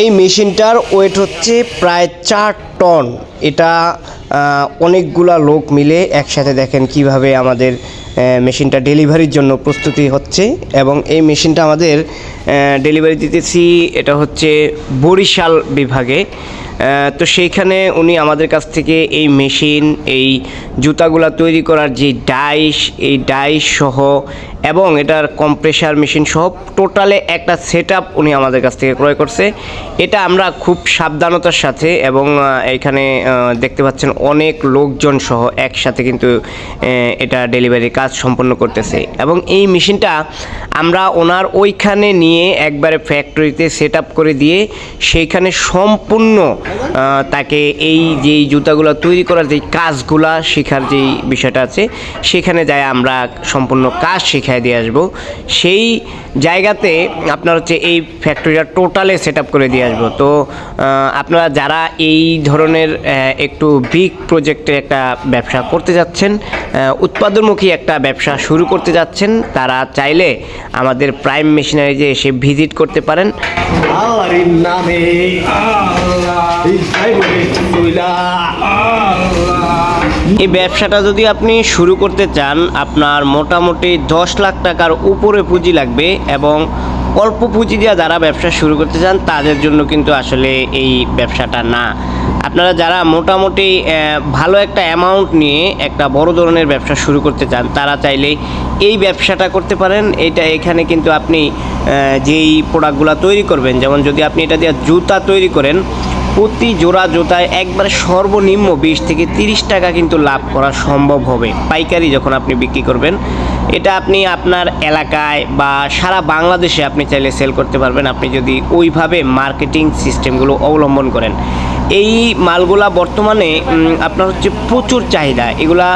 এই মেশিনটার ওয়েট হচ্ছে প্রায় চার টন। এটা অনেকগুলা লোক মিলে একসাথে দেখেন কীভাবে আমাদের মেশিনটা ডেলিভারির জন্য প্রস্তুতি হচ্ছে এবং এই মেশিনটা আমাদের ডেলিভারি দিতেছি, এটা হচ্ছে বরিশাল বিভাগে। তো সেইখানে উনি আমাদের কাছ থেকে এই মেশিন, এই জুতাগুলা তৈরি করার যে ডাইস, এই ডাইস সহ এবং এটার কম্প্রেসার মেশিন সহ টোটালে একটা সেট উনি আমাদের কাছ থেকে ক্রয় করছে। এটা আমরা খুব সাবধানতার সাথে এবং এখানে দেখতে পাচ্ছেন অনেক লোকজন সহ একসাথে কিন্তু এটা ডেলিভারি কাজ সম্পন্ন করতেছে। এবং এই মেশিনটা আমরা ওনার ওইখানে নিয়ে একবারে ফ্যাক্টরিতে সেট করে দিয়ে সেইখানে সম্পূর্ণ তাকে এই যেই জুতাগুলো তৈরি করার যেই কাজগুলা শেখার যেই বিষয়টা আছে, সেখানে যায় আমরা সম্পূর্ণ কাজ শিখাই দিয়ে আসব। সেই জায়গাতে আপনার হচ্ছে এই ফ্যাক্টরিটা টোটালে সেট করে দিয়ে আসব। তো আপনারা যারা এই ধরনের একটু বিগ প্রজেক্টের একটা ব্যবসা করতে যাচ্ছেন উৎপাদনমুখী একটা ব্যবসা শুরু করতে যাচ্ছেন, তারা চাইলে আমাদের প্রাইম মেশিনারিজে এসে ভিজিট করতে পারেন। নামে। এই ব্যবসাটা যদি আপনি শুরু করতে চান, আপনার মোটামুটি দশ লাখ টাকার উপরে পুঁজি লাগবে এবং অল্প পুঁজি দিয়ে যারা ব্যবসা শুরু করতে চান, তাদের জন্য কিন্তু আসলে এই ব্যবসাটা না। আপনারা যারা মোটামুটি ভালো একটা অ্যামাউন্ট নিয়ে একটা বড় ধরনের ব্যবসা শুরু করতে চান, তারা চাইলে এই ব্যবসাটা করতে পারেন। এটা এখানে কিন্তু আপনি যেই প্রোডাক্টগুলো তৈরি করবেন, যেমন যদি আপনি এটা দিয়ে জুতা তৈরি করেন প্রতি জোড়া জোতায় একবারে সর্বনিম্ন বিশ থেকে তিরিশ টাকা কিন্তু লাভ করা সম্ভব হবে। পাইকারি যখন আপনি বিক্রি করবেন, এটা আপনি আপনার এলাকায় বা সারা বাংলাদেশে আপনি চাইলে সেল করতে পারবেন। আপনি যদি ওইভাবে মার্কেটিং সিস্টেমগুলো অবলম্বন করেন। এই মালগুলা বর্তমানে আপনার হচ্ছে প্রচুর চাহিদা। এগুলা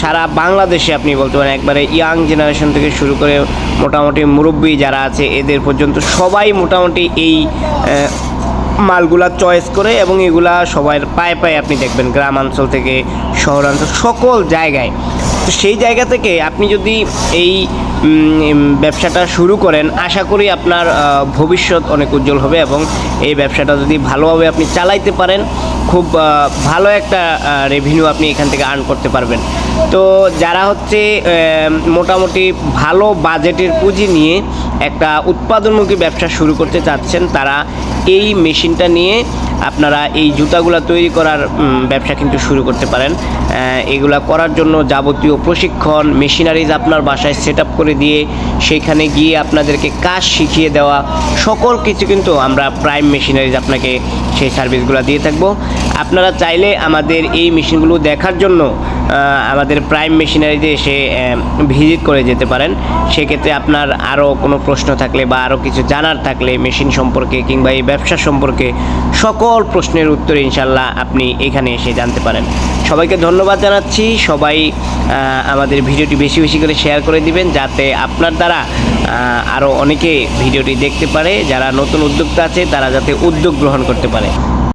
সারা বাংলাদেশে আপনি বলতে পারেন, একবারে ইয়াং জেনারেশন থেকে শুরু করে মোটামুটি মুরব্বী যারা আছে, এদের পর্যন্ত সবাই মোটামুটি এই মালগুলা চয়েস করে এবং এগুলা সবার পায়ে পায়ে আপনি দেখবেন গ্রামাঞ্চল থেকে শহরাঞ্চল সকল জায়গায়। তো সেই জায়গা থেকে আপনি যদি এই ব্যবসাটা শুরু করেন, আশা করি আপনার ভবিষ্যৎ অনেক উজ্জ্বল হবে এবং এই ব্যবসাটা যদি ভালোভাবে আপনি চালাইতে পারেন, খুব ভালো একটা রেভিনিউ আপনি এখান থেকে আর্ন করতে পারবেন। তো যারা হচ্ছে মোটামুটি ভালো বাজেটের পুঁজি নিয়ে একটা উৎপাদনমুখী ব্যবসা শুরু করতে চাচ্ছেন, তারা এই মেশিনটা নিয়ে আপনারা এই জুতাগুলা তৈরি করার ব্যবসা কিন্তু শুরু করতে পারেন। এগুলা করার জন্য যাবতীয় প্রশিক্ষণ, মেশিনারিজ আপনার বাসায় সেট করে দিয়ে সেখানে গিয়ে আপনাদেরকে কাজ শিখিয়ে দেওয়া, সকল কিছু কিন্তু আমরা প্রাইম মেশিনারিজ আপনাকে সেই সার্ভিসগুলো দিয়ে থাকব। আপনারা চাইলে আমাদের এই মেশিনগুলো দেখার জন্য আমাদের প্রাইম মেশিনারিতে এসে ভিজিট করে যেতে পারেন। সেক্ষেত্রে আপনার আরও কোনো প্রশ্ন থাকলে বা আরও কিছু জানার থাকলে মেশিন সম্পর্কে কিংবা এই ব্যবসা সম্পর্কে সকল প্রশ্নের উত্তর ইনশাল্লাহ আপনি এখানে এসে জানতে পারেন। সবাইকে ধন্যবাদ জানাচ্ছি। সবাই আমাদের ভিডিওটি বেশি বেশি করে শেয়ার করে দিবেন যাতে আপনার দ্বারা আরও অনেকে ভিডিওটি দেখতে পারে। যারা নতুন উদ্যোক্তা আছে, তারা যাতে উদ্যোগ গ্রহণ করতে পারে।